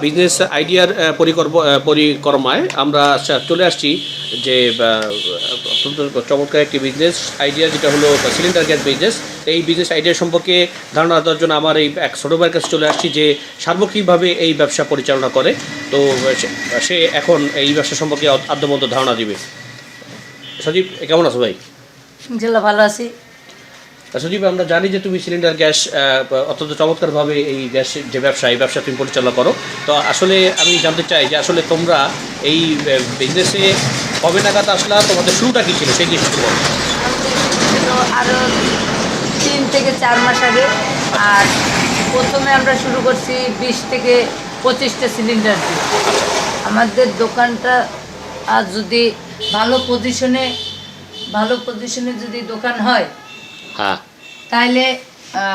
Business আইডিয়ার পরিক্রমায় আমরা চলে আসছি যে অত্যন্ত চমৎকার একটি বিজনেস আইডিয়া যেটা হলো সিলিন্ডার গ্যাস বিজনেস এই বিজনেস আইডিয়া সম্পর্কে ধারণা দেওয়ার জন্য আমার এই এক ছোটো ভাইয়ের কাছে চলে আসছি যে সার্বক্ষিকভাবে এই ব্যবসা পরিচালনা করে। তো সে- এখন এই ব্যবসা সম্পর্কে আদ- আদ্যমন্ত ধারণা দিবে। সজীব কেমন আছো ভাই? ভালো আছি। সজীব আমরা জানি যে তুমি সিলিন্ডার গ্যাস অত্যন্ত চমৎকারভাবে এই গ্যাস যে ব্যবসা এই ব্যবসা তুমি পরিচালনা করো। তো আসলে আমি জানতে চাই যে আসলে তোমরা এই বিজনেসে কবে নাগাদ আসলা? তোমাদের শুরুটা কী ছিল? সেই জিনিসটা বলো। আরও তিন থেকে চার মাস আগে আর প্রথমে আমরা শুরু করছি বিশ থেকে পঁচিশটা সিলিন্ডার দিয়ে। আমাদের দোকানটা আর যদি ভালো পজিশনে ভালো পজিশনে যদি দোকান হয় হ্যাঁ। তাহলে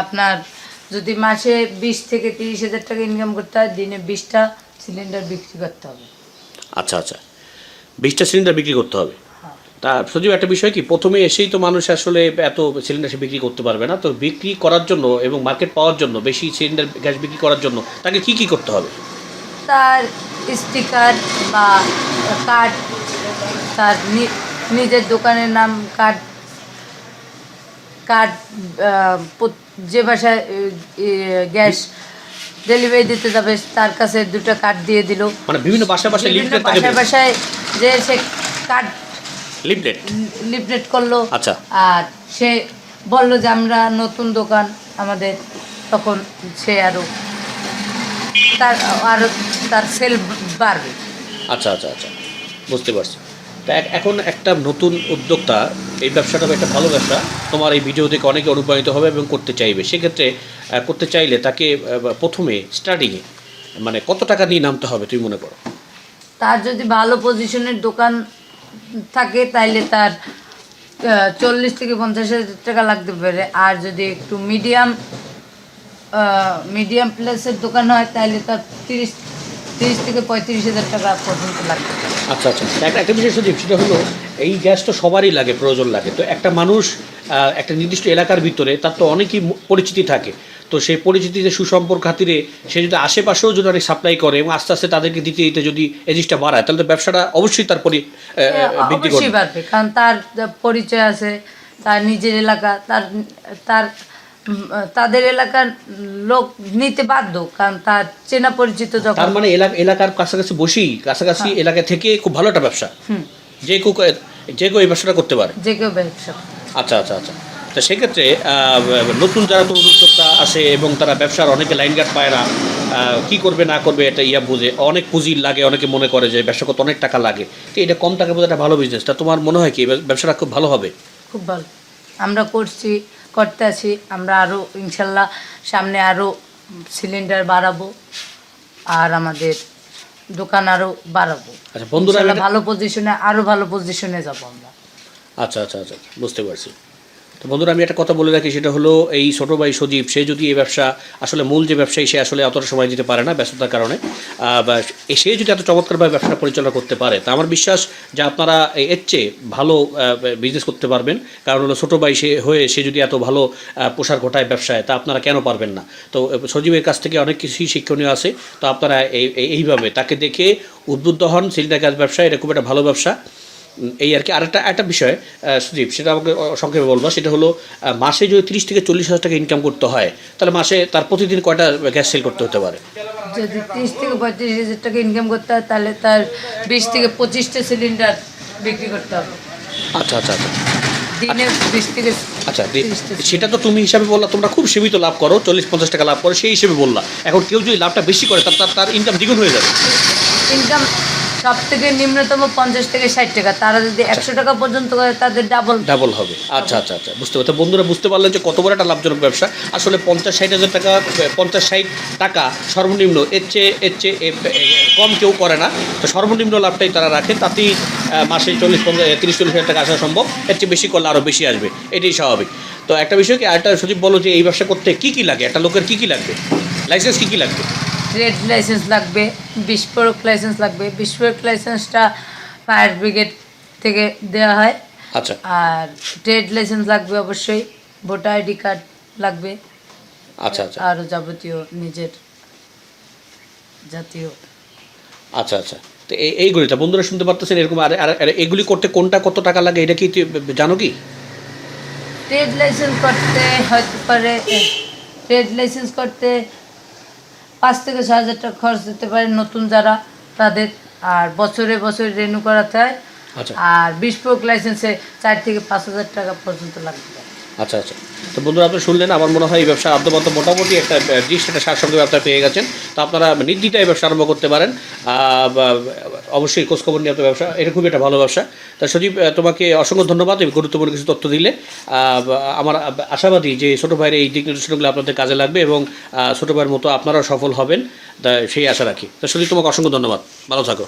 আপনার যদি মাসে বিশ থেকে তিরিশ হাজার টাকা ইনকাম করতে হয় দিনে বিশটা সিলিন্ডার বিক্রি করতে হবে। আচ্ছা আচ্ছা। বিশটা সিলিন্ডার বিক্রি করতে হবে? হ্যাঁ। তা সজীব একটা বিষয় কি? প্রথমে এসেই তো মানুষ আসলে এত সিলিন্ডার সে বিক্রি করতে পারবে না। তো বিক্রি করার জন্য এবং মার্কেট পাওয়ার জন্য বেশি সিলিন্ডার গ্যাস বিক্রি করার জন্য তাকে কি কি করতে হবে? তার স্টিকার বা কার্ড তার নিজের দোকানের নাম কার্ড কার্ড যে ভাষায় গ্যাস ডেলিভারি দিতে যাবে তার কাছে দুটো কার্ড দিয়ে দিল। মানে বিভিন্ন বাসায় বাসায় লিফলেট বাসায় বাসায় যে সে কার্ড লিফলেট লিফলেট করল। আচ্ছা। আর সে বলল যে আমরা নতুন দোকান আমাদের। তখন সে আরও তার আরও তার সেল বাড়বে। আচ্ছা আচ্ছা আচ্ছা। বুঝতে পারছি। তা এখন একটা নতুন উদ্যোক্তা এই ব্যবসাটা একটা ভালো ব্যবসা। তোমার এই ভিডিও দেখে অনেকে অনুপ্রাণিত হবে এবং করতে চাইবে। সেক্ষেত্রে করতে চাইলে তাকে প্রথমে স্টার্টিংয়ে মানে কত টাকা নিয়ে নামতে হবে তুমি মনে করো? তার যদি ভালো পজিশনের দোকান থাকে, তাইলে তার চল্লিশ থেকে পঞ্চাশ হাজার টাকা লাগতে পারে। আর যদি একটু মিডিয়াম মিডিয়াম প্লেসের দোকান হয় তাহলে তার তিরিশ তিরিশ থেকে পঁয়ত্রিশ হাজার টাকা পর্যন্ত লাগতে পারে। আচ্ছা আচ্ছা। একটা একটা বিষয় সজীব সেটা হলো এই গ্যাস তো সবারই লাগে প্রয়োজন লাগে। তো একটা মানুষ একটা নির্দিষ্ট এলাকার ভিতরে তার তো অনেকই পরিচিতি থাকে। তো সেই পরিচিতিতে সুসম্পর্ক খাতিরে সে যদি আশেপাশেও যদি অনেক সাপ্লাই করে এবং আস্তে আস্তে তাদেরকে দিতে দিতে যদি এই জিনিসটা বাড়ায় তাহলে তো ব্যবসাটা অবশ্যই তার পরি বৃদ্ধি করবে। কারণ তার পরিচয় আছে তার নিজের এলাকা তার তার তাদের এলাকার লোক নিতে বাধ্য কারণ তার চেনা পরিচিত যখন তার মানে এলাকা এলাকার কাছাকাছি বসেই কাছাকাছি এলাকা থেকে খুব ভালো একটা ব্যবসা। যে কেউ যে কেউ এই ব্যবসাটা করতে পারে। যে কেউ ব্যবসা আচ্ছা আচ্ছা আচ্ছা। তো সেক্ষেত্রে নতুন যারা তরুণ উদ্যোক্তা আসে এবং তারা ব্যবসার অনেকে লাইন গার্ড পায় না কি করবে না করবে এটা ইয়া বুঝে। অনেক পুঁজি লাগে অনেকে মনে করে যে ব্যবসা করতে অনেক টাকা লাগে। তো এটা কম টাকার মধ্যে একটা ভালো বিজনেস তা তোমার মনে হয় কি ব্যবসাটা খুব ভালো হবে? খুব ভালো। আমরা করছি করতে আছি আমরা আরও ইনশাল্লাহ সামনে আরও সিলিন্ডার বাড়াবো আর আমাদের দোকান আরও বাড়াবো। আচ্ছা বন্ধুরা ভালো পজিশনে আরও ভালো পজিশনে যাব আমরা। আচ্ছা আচ্ছা আচ্ছা বুঝতে পারছি। তো বন্ধুরা, আমি একটা কথা বলে রাখি, সেটা হলো এই ছোটো ভাই সজীব, সে যদি এই ব্যবসা, আসলে মূল যে ব্যবসায়ী, সে আসলে অতটা সময় দিতে পারে না ব্যস্ততার কারণে। সে যদি এত চমৎকারভাবে ব্যবসা পরিচালনা করতে পারে, তা আমার বিশ্বাস যে আপনারা এর চেয়ে ভালো বিজনেস করতে পারবেন। কারণ হলো ছোটো ভাই সে হয়ে সে যদি এত ভালো প্রসার ঘটায় ব্যবসায়, তা আপনারা কেন পারবেন না? তো সজীবের কাছ থেকে অনেক কিছুই শিক্ষণীয় আছে। তো আপনারা এই- এই- এইভাবে তাকে দেখে উদ্বুদ্ধ হন সিলিন্ডার গ্যাস ব্যবসা, এটা খুব একটা ভালো ব্যবসা। এই আর কি আর একটা একটা বিষয় সুদীপ সেটা আমাকে সংক্ষেপে বলব। সেটা হলো মাসে যদি তিরিশ থেকে চল্লিশ হাজার টাকা ইনকাম করতে হয় তাহলে মাসে তার প্রতিদিন কয়টা গ্যাস সেল করতে হতে পারে? যদি তিরিশ থেকে পঁয়ত্রিশ হাজার টাকা ইনকাম করতে হয় তাহলে তার বিশ থেকে পঁচিশটা সিলিন্ডার বিক্রি করতে হবে। আচ্ছা আচ্ছা আচ্ছা। আচ্ছা সেটা তো তুমি হিসাবে বললা তোমরা খুব সীমিত লাভ করো চল্লিশ পঞ্চাশ টাকা লাভ করো সেই হিসেবে বললা। এখন কেউ যদি লাভটা বেশি করে তার- তার ইনকাম দ্বিগুণ হয়ে যাবে। ইনকাম সব থেকে নিম্নতম পঞ্চাশ থেকে ষাট টাকা। তারা যদি একশো টাকা পর্যন্ত করে তাদের ডাবল ডাবল হবে। আচ্ছা আচ্ছা আচ্ছা। বুঝতে পারছি। বন্ধুরা বুঝতে পারলেন যে কত বড় একটা লাভজনক ব্যবসা। আসলে পঞ্চাশ ষাট হাজার টাকা পঞ্চাশ ষাট টাকা সর্বনিম্ন এর চেয়ে এর চেয়ে কম কেউ করে না। তো সর্বনিম্ন লাভটাই তারা রাখে। তাতেই মাসে চল্লিশ পঞ্চাশ তিরিশ চল্লিশ হাজার টাকা আসা সম্ভব। এর চেয়ে বেশি করলে আরও বেশি আসবে। এটাই স্বাভাবিক। তো একটা বিষয় কি একটা সচিব বলো যে এই ব্যবসা করতে কী কী লাগে? একটা লোকের কী কী লাগবে? লাইসেন্স কী কী লাগবে? ট্রেড লাইসেন্স লাগবে বিস্ফোরক লাইসেন্স লাগবে। বিস্ফোরক লাইসেন্সটা ফায়ার ব্রিগেড থেকে দেওয়া হয়। আচ্ছা। আর ট্রেড লাইসেন্স লাগবে অবশ্যই ভোটার আইডি কার্ড লাগবে। আচ্ছা আচ্ছা। আরও যাবতীয় নিজের জাতীয়। আচ্ছা আচ্ছা। তো এই এইগুলিটা বন্ধুরা শুনতে পারতেছেন এরকম আর আর এগুলি করতে কোনটা কত টাকা লাগে এটা কি জানো কি? ট্রেড লাইসেন্স করতে হতে পারে ট্রেড লাইসেন্স করতে পাঁচ থেকে ছ হাজার টাকা খরচ দিতে পারে নতুন যারা তাদের। আর বছরে বছরে রেনু করাতে হয়। আচ্ছা। আর বিস্ফোরক লাইসেন্সে চার থেকে পাঁচ হাজার টাকা পর্যন্ত লাগতে পারে আচ্ছা আচ্ছা। তো বন্ধুরা আপনি শুনলেন, আমার মনে হয় এই ব্যবসা আদ্যবদ্ধ মোটামুটি একটা দৃষ্টি একটা সারসঙ্গে ব্যবসা পেয়ে গেছেন। তো আপনারা নির্দ্বিধায় ব্যবসা আরম্ভ করতে পারেন। অবশ্যই খোঁজখবর নিয়ে আপনার ব্যবসা, এটা খুবই একটা ভালো ব্যবসা। তা সজীব তোমাকে অসংখ্য ধন্যবাদ এই গুরুত্বপূর্ণ কিছু তথ্য দিলে। আমার আশাবাদী যে ছোটো ভাইয়ের এই দিক নির্দেশনাগুলো আপনাদের কাজে লাগবে এবং ছোটো ভাইয়ের মতো আপনারাও সফল হবেন। তা সেই আশা রাখি। তা সজীব, তোমাকে অসংখ্য ধন্যবাদ। ভালো থাকো।